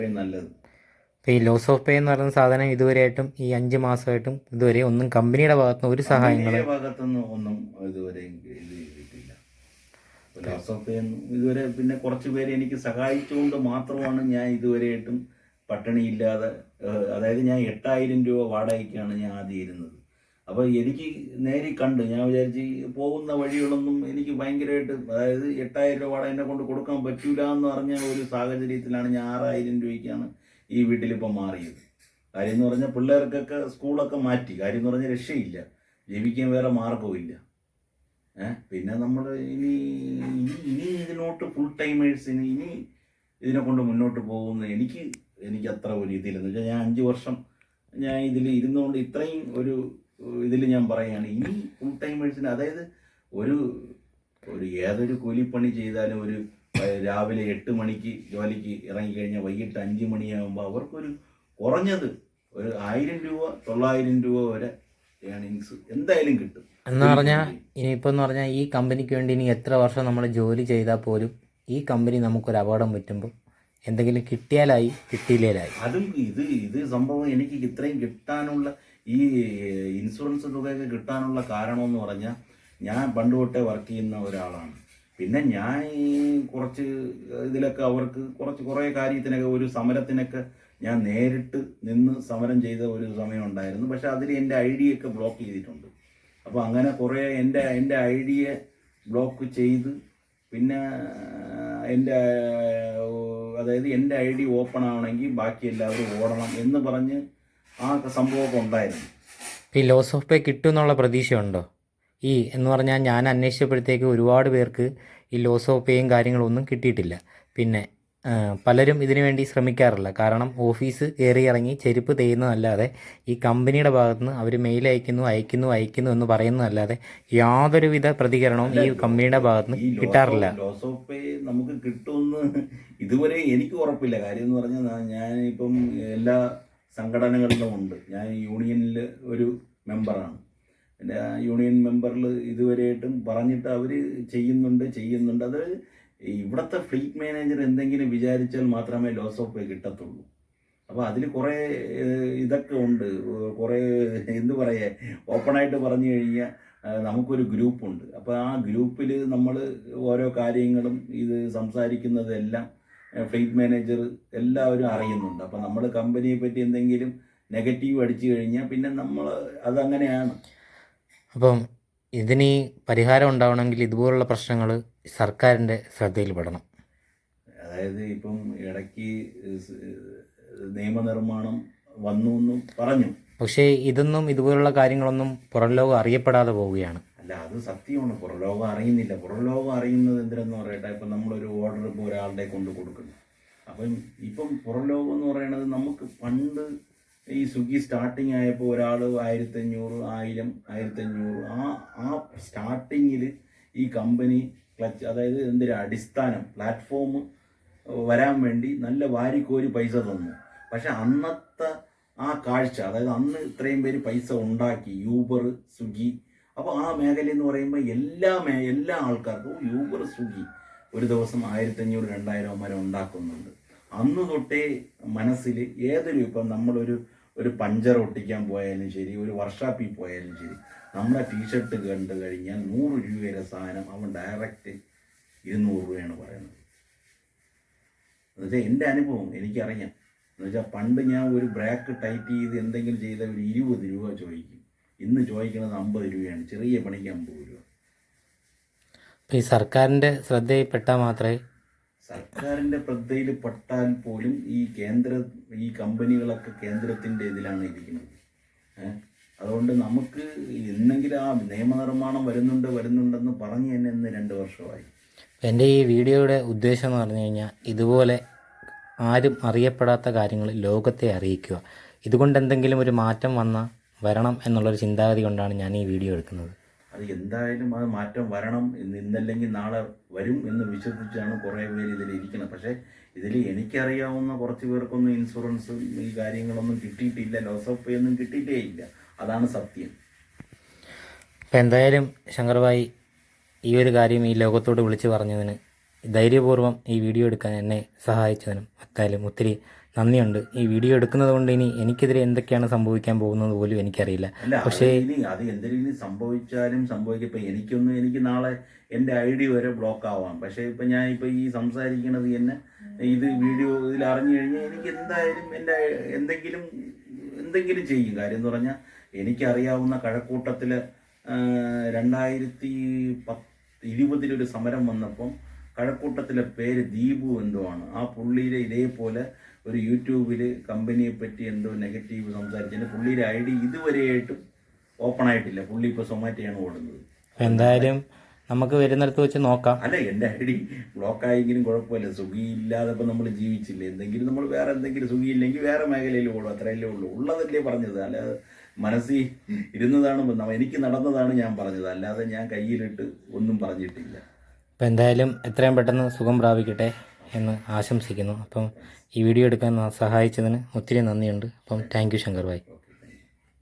നല്ലത്. ഇപ്പോൾ ഈ ലോസ് ഓഫ് പേ എന്ന് പറയുന്ന സാധനം ഇതുവരെയായിട്ടും ഈ അഞ്ച് മാസമായിട്ടും ഇതുവരെ ഒന്നും കമ്പനിയുടെ ഭാഗത്തുനിന്ന് ഒരു ഭാഗത്തുനിന്ന് ഒന്നും ഇതുവരെ ഇത് ചെയ്തിട്ടില്ല. ലോസ് ഓഫ് പേ ഇതുവരെ പിന്നെ കുറച്ച് പേര് എനിക്ക് സഹായിച്ചുകൊണ്ട് മാത്രമാണ് ഞാൻ ഇതുവരെയായിട്ടും പട്ടിണിയില്ലാതെ അതായത് ഞാൻ എട്ടായിരം രൂപ വാടകയ്ക്കാണ് ഞാൻ ആദ്യം ഇരുന്നത്. അപ്പോൾ എനിക്ക് നേരി കണ്ട് ഞാൻ വിചാരിച്ച് പോകുന്ന വഴികളൊന്നും എനിക്ക് ഭയങ്കരമായിട്ട് അതായത് എട്ടായിരം രൂപ വാടക എന്നെ കൊണ്ട് കൊടുക്കാൻ പറ്റൂല എന്ന് പറഞ്ഞ ഒരു സാഹചര്യത്തിലാണ് ഞാൻ ആറായിരം രൂപയ്ക്കാണ് ഈ വീട്ടിലിപ്പം മാറിയത്. കാര്യം എന്ന് പറഞ്ഞാൽ പിള്ളേർക്കൊക്കെ സ്കൂളൊക്കെ മാറ്റി. കാര്യം എന്ന് പറഞ്ഞാൽ രക്ഷയില്ല. ജീവിക്കാൻ വേറെ മാർഗവുമില്ല ഏഹ് പിന്നെ നമ്മൾ ഇനി ഇനി ഇനി ഇതിനോട്ട് ഫുൾ ടൈമേഴ്സിന് ഇനി ഇതിനെ കൊണ്ട് മുന്നോട്ട് പോകുന്ന എനിക്ക് എനിക്ക് അത്ര ഒരു ഇതില്ലെന്ന് വെച്ചാൽ ഞാൻ അഞ്ച് വർഷം ഞാൻ ഇതിൽ ഇരുന്നുകൊണ്ട് ഇത്രയും ഒരു ഇതിൽ ഞാൻ പറയുകയാണ് ഈ ഫുൾ ടൈമേഴ്സിന് അതായത് ഒരു ഒരു ഏതൊരു കൂലിപ്പണി ചെയ്താലും ഒരു രാവിലെ എട്ട് മണിക്ക് ജോലിക്ക് ഇറങ്ങിക്കഴിഞ്ഞാൽ വൈകിട്ട് അഞ്ച് മണിയാകുമ്പോൾ അവർക്കൊരു കുറഞ്ഞത് ഒരു ആയിരം രൂപ തൊള്ളായിരം രൂപ വരെ ഏണിങ്സ് എന്തായാലും കിട്ടും. എന്ന് പറഞ്ഞാൽ ഇനിയിപ്പോൾ എന്ന് പറഞ്ഞാൽ ഈ കമ്പനിക്ക് വേണ്ടി ഇനി എത്ര വർഷം നമ്മൾ ജോലി ചെയ്താൽ പോലും ഈ കമ്പനി നമുക്കൊരു അപകടം പറ്റുമ്പോൾ എന്തെങ്കിലും കിട്ടിയാലായി കിട്ടിയില്ലേലായി. അതും ഇത് ഇത് സംഭവം എനിക്ക് ഇത്രയും കിട്ടാനുള്ള ഈ ഇൻഷുറൻസ് തുകയൊക്കെ കിട്ടാനുള്ള കാരണമെന്ന് പറഞ്ഞാൽ ഞാൻ പണ്ട് തൊട്ടേ വർക്ക് ചെയ്യുന്ന ഒരാളാണ്. പിന്നെ ഞാൻ ഈ കുറച്ച് ഇതിലൊക്കെ അവർക്ക് കുറച്ച് കുറേ കാര്യത്തിനൊക്കെ ഒരു സമരത്തിനൊക്കെ ഞാൻ നേരിട്ട് നിന്ന് സമരം ചെയ്ത ഒരു സമയം ഉണ്ടായിരുന്നു പക്ഷെ അതിൽ എന്റെ ഐ ഡി ഒക്കെ ബ്ലോക്ക് ചെയ്തിട്ടുണ്ട്. അപ്പോൾ അങ്ങനെ കുറേ എന്റെ എന്റെ ഐ ഡിയെ ബ്ലോക്ക് ചെയ്ത് പിന്നെ എന്റെ അതായത് എന്റെ ഐ ഡി ഓപ്പൺ ആവണമെങ്കിൽ ബാക്കി എല്ലാവരും ഓടണം എന്ന് പറഞ്ഞ് ആ സംഭവമൊക്കെ ഉണ്ടായിരുന്നു. ഈ ലോസ് ഓഫ് പേ കിട്ടും എന്നുള്ള പ്രതീക്ഷയുണ്ടോ? ഈ എന്ന് പറഞ്ഞാൽ ഞാൻ അന്വേഷിച്ചപ്പോഴത്തേക്ക് ഒരുപാട് പേർക്ക് ഈ ലോസ് ഓഫ് പേയും കാര്യങ്ങളൊന്നും കിട്ടിയിട്ടില്ല. പിന്നെ പലരും ഇതിനു വേണ്ടി ശ്രമിക്കാറില്ല. കാരണം ഓഫീസ് കയറി ഇറങ്ങി ചെരുപ്പ് തേയുന്നതല്ലാതെ ഈ കമ്പനിയുടെ ഭാഗത്തുനിന്ന് അവർ മെയിൽ അയക്കുന്നു അയക്കുന്നു അയക്കുന്നു എന്ന് പറയുന്നതല്ലാതെ യാതൊരുവിധ പ്രതികരണവും ഈ കമ്പനിയുടെ ഭാഗത്തുനിന്ന് കിട്ടാറില്ല. ലോസ് ഓഫ് പേ നമുക്ക് കിട്ടുമെന്ന് ഇതുവരെ എനിക്ക് ഉറപ്പില്ല. കാര്യം എന്ന് പറഞ്ഞാൽ ഞാനിപ്പം എല്ലാ സംഘടനകളിലും ഉണ്ട് ഞാൻ യൂണിയനിൽ ഒരു മെമ്പറാണ്. എന്റെ യൂണിയൻ മെമ്പറിൽ ഇതുവരെയായിട്ടും പറഞ്ഞിട്ട് അവർ ചെയ്യുന്നുണ്ട് ചെയ്യുന്നുണ്ട്. അത് ഇവിടുത്തെ ഫ്ലീറ്റ് മാനേജർ എന്തെങ്കിലും വിചാരിച്ചാൽ മാത്രമേ ലോസ് ഓഫ് പേ കിട്ടത്തുള്ളൂ. അപ്പോൾ അതിൽ കുറേ ഇതൊക്കെ ഉണ്ട്. കുറേ എന്ത് പറയുക ഓപ്പണായിട്ട് പറഞ്ഞു കഴിഞ്ഞാൽ നമുക്കൊരു ഗ്രൂപ്പുണ്ട്. അപ്പോൾ ആ ഗ്രൂപ്പിൽ നമ്മൾ ഓരോ കാര്യങ്ങളും ഇത് സംസാരിക്കുന്നതെല്ലാം ഫ്ലീറ്റ് മാനേജർ എല്ലാവരും അറിയുന്നുണ്ട്. അപ്പം നമ്മൾ കമ്പനിയെ പറ്റി എന്തെങ്കിലും നെഗറ്റീവ് അടിച്ചു കഴിഞ്ഞാൽ പിന്നെ നമ്മൾ അതങ്ങനെയാണ്. അപ്പം ഇതിന് പരിഹാരം ഉണ്ടാവണമെങ്കിൽ ഇതുപോലുള്ള പ്രശ്നങ്ങൾ സർക്കാരിന്റെ ശ്രദ്ധയിൽപ്പെടണം. അതായത് ഇപ്പം ഇടയ്ക്ക് നിയമനിർമ്മാണം വന്നു എന്നും പറഞ്ഞു. പക്ഷേ ഇതൊന്നും ഇതുപോലുള്ള കാര്യങ്ങളൊന്നും പുറം ലോകം അറിയപ്പെടാതെ പോവുകയാണ്. അല്ല അത് സത്യമാണ്. പുറലോകം അറിയുന്നില്ല. പുറലോകം അറിയുന്നത് എന്തിനെന്ന് പറയട്ടെ? ഇപ്പം നമ്മളൊരു ഓർഡർ ഇപ്പോൾ ഒരാളുടെ കൊണ്ട് കൊടുക്കുന്നു. അപ്പം ഇപ്പം പുറം ലോകം എന്ന് പറയുന്നത് നമുക്ക് പണ്ട് ഈ സ്വിഗ്ഗി സ്റ്റാർട്ടിങ് ആയപ്പോൾ ഒരാൾ ആയിരത്തഞ്ഞൂറ് ആയിരം ആയിരത്തഞ്ഞൂറ്. ആ ആ സ്റ്റാർട്ടിങ്ങിൽ ഈ കമ്പനി ക്ലച്ച് അതായത് എന്തൊരു അടിസ്ഥാനം പ്ലാറ്റ്ഫോം വരാൻ വേണ്ടി നല്ല വാരിക്കോരി പൈസ തന്നു. പക്ഷെ അന്നത്തെ ആ കാഴ്ച അതായത് അന്ന് ഇത്രയും പേര് പൈസ ഉണ്ടാക്കി യൂബർ സ്വിഗ്ഗി അപ്പോൾ ആ മേഖല എന്ന് പറയുമ്പോൾ എല്ലാ മേ എല്ലാ ആൾക്കാർക്കും യൂബർ സ്വിഗ്ഗി ഒരു ദിവസം ആയിരത്തഞ്ഞൂറ് രണ്ടായിരം വരെ ഉണ്ടാക്കുന്നുണ്ട്. അന്ന് തൊട്ടേ മനസ്സിൽ ഏതൊരു ഇപ്പം നമ്മളൊരു ഒരു പഞ്ചർ ഒട്ടിക്കാൻ പോയാലും ശരി ഒരു വർക്ക്ഷോപ്പിൽ പോയാലും ശരി നമ്മുടെ ടീഷർട്ട് കണ്ടു കഴിഞ്ഞാൽ നൂറ് രൂപയുടെ സാധനം അവൻ ഡയറക്റ്റ് ഇരുന്നൂറ് രൂപയാണ് പറയുന്നത്. എന്നുവെച്ചാൽ എന്റെ അനുഭവം എനിക്കറിയാം. എന്നുവെച്ചാൽ പണ്ട് ഞാൻ ഒരു ബ്രാക്ക് ടൈറ്റ് ചെയ്ത് എന്തെങ്കിലും ചെയ്ത ഒരു ഇരുപത് രൂപ ചോദിക്കും. ഇന്ന് ചോദിക്കുന്നത് അമ്പത് രൂപയാണ്. ചെറിയ പണിക്ക് അമ്പത് രൂപ ഈ സർക്കാരിന്റെ ശ്രദ്ധയിൽപ്പെട്ടാൽ മാത്രമേ സർക്കാരിന്റെ ശ്രദ്ധയിൽ പെട്ടാൽ പോലും ഈ കേന്ദ്ര ഈ കമ്പനികളൊക്കെ കേന്ദ്രത്തിന്റെ ഇതിലാണ് ഇരിക്കുന്നത്. അതുകൊണ്ട് നമുക്ക് എന്നെങ്കിലും ആ നിയമനിർമ്മാണം വരുന്നുണ്ട് വരുന്നുണ്ടെന്ന് പറഞ്ഞു തന്നെ ഇന്ന് രണ്ട് വർഷമായി. എന്റെ ഈ വീഡിയോയുടെ ഉദ്ദേശം എന്ന് പറഞ്ഞു കഴിഞ്ഞാൽ ഇതുപോലെ ആരും അറിയപ്പെടാത്ത കാര്യങ്ങൾ ലോകത്തെ അറിയിക്കുക. ഇതുകൊണ്ട് എന്തെങ്കിലും ഒരു മാറ്റം വന്നാൽ വരണം എന്നുള്ളൊരു ചിന്താഗതി കൊണ്ടാണ് ഞാൻ ഈ വീഡിയോ എടുക്കുന്നത്. അത് എന്തായാലും അത് മാറ്റം വരണം ഇന്ന് ഇന്നല്ലെങ്കിൽ നാളെ വരും എന്ന് വിശ്വസിച്ചാണ് കുറേ പേര് ഇതിൽ ഇരിക്കുന്നത്. പക്ഷേ ഇതിൽ എനിക്കറിയാവുന്ന കുറച്ച് പേർക്കൊന്നും ഇൻഷുറൻസും ഈ കാര്യങ്ങളൊന്നും കിട്ടിയിട്ടില്ല. ലോസ് ഓഫ് പേ ഒന്നും കിട്ടിയിട്ടേ ഇല്ല. അതാണ് സത്യം. അപ്പം എന്തായാലും ശങ്കർഭായി ഈ ഒരു കാര്യം ഈ ലോകത്തോട് വിളിച്ചു പറഞ്ഞതിന് ധൈര്യപൂർവം ഈ വീഡിയോ എടുക്കാൻ എന്നെ സഹായിച്ചതിനും എന്തായാലും ഒത്തിരി നന്ദിയുണ്ട്. ഈ വീഡിയോ എടുക്കുന്നത് കൊണ്ട് ഇനി എനിക്കെതിരെ എന്തൊക്കെയാണ് സംഭവിക്കാൻ പോകുന്നത് പോലും എനിക്കറിയില്ല. പക്ഷേ ഇനി അത് എന്തെങ്കിലും സംഭവിച്ചാലും സംഭവിക്കും ഇപ്പം എനിക്കൊന്നും എനിക്ക് നാളെ എന്റെ ഐ ഡി വരെ ബ്ലോക്ക് ആവാം. പക്ഷെ ഇപ്പൊ ഞാൻ ഇപ്പൊ ഈ സംസാരിക്കുന്നത് തന്നെ ഇത് വീഡിയോ ഇതിൽ അറിഞ്ഞു കഴിഞ്ഞാൽ എനിക്ക് എന്തായാലും എന്റെ എന്തെങ്കിലും എന്തെങ്കിലും ചെയ്യും. കാര്യം എന്ന് പറഞ്ഞാൽ എനിക്കറിയാവുന്ന കഴക്കൂട്ടത്തിൽ ആ, രണ്ടായിരത്തി പത്ത് ഇരുപതിലൊരു സമരം വന്നപ്പം കഴക്കൂട്ടത്തിലെ പേര് ദീപു എന്തോ ആണ് ആ പുള്ളിയുടെ ഇതേപോലെ ഒരു യൂട്യൂബിൽ കമ്പനിയെ പറ്റി എന്തോ നെഗറ്റീവ് സംസാരിച്ചതിന് പുള്ളിയുടെ ഐ ഡി ഇതുവരെയായിട്ടും ഓപ്പൺ ആയിട്ടില്ല. പുള്ളി ഇപ്പോൾ സൊമാറ്റോയാണ് ഓടുന്നത്. എന്തായാലും നമുക്ക് വരുന്നിടത്ത് വെച്ച് നോക്കാം. അല്ല എന്റെ ഐ ഡി ബ്ലോക്ക് ആയെങ്കിലും കുഴപ്പമില്ല. സുഖിയില്ലാതെ ഇപ്പം നമ്മൾ ജീവിച്ചില്ല? എന്തെങ്കിലും നമ്മൾ വേറെ എന്തെങ്കിലും സുഖിയില്ലെങ്കിൽ വേറെ മേഖലയിൽ ഓടും. അത്രയല്ലേ ഉള്ളൂ. ഉള്ളതല്ലേ പറഞ്ഞത്. അല്ല മനസ്സിൽ ഇരുന്നതാണ് എനിക്ക് നടന്നതാണ് ഞാൻ പറഞ്ഞത്. അല്ലാതെ ഞാൻ കയ്യിലിട്ട് ഒന്നും പറഞ്ഞിട്ടില്ല. അപ്പോൾ എന്തായാലും എത്രയും പെട്ടെന്ന് സുഖം പ്രാപിക്കട്ടെ എന്ന് ആശംസിക്കുന്നു. അപ്പം ഈ വീഡിയോ എടുക്കാൻ സഹായിച്ചതിന് ഒത്തിരി നന്ദിയുണ്ട്. അപ്പം താങ്ക് യു ശങ്കർ ഭായ്.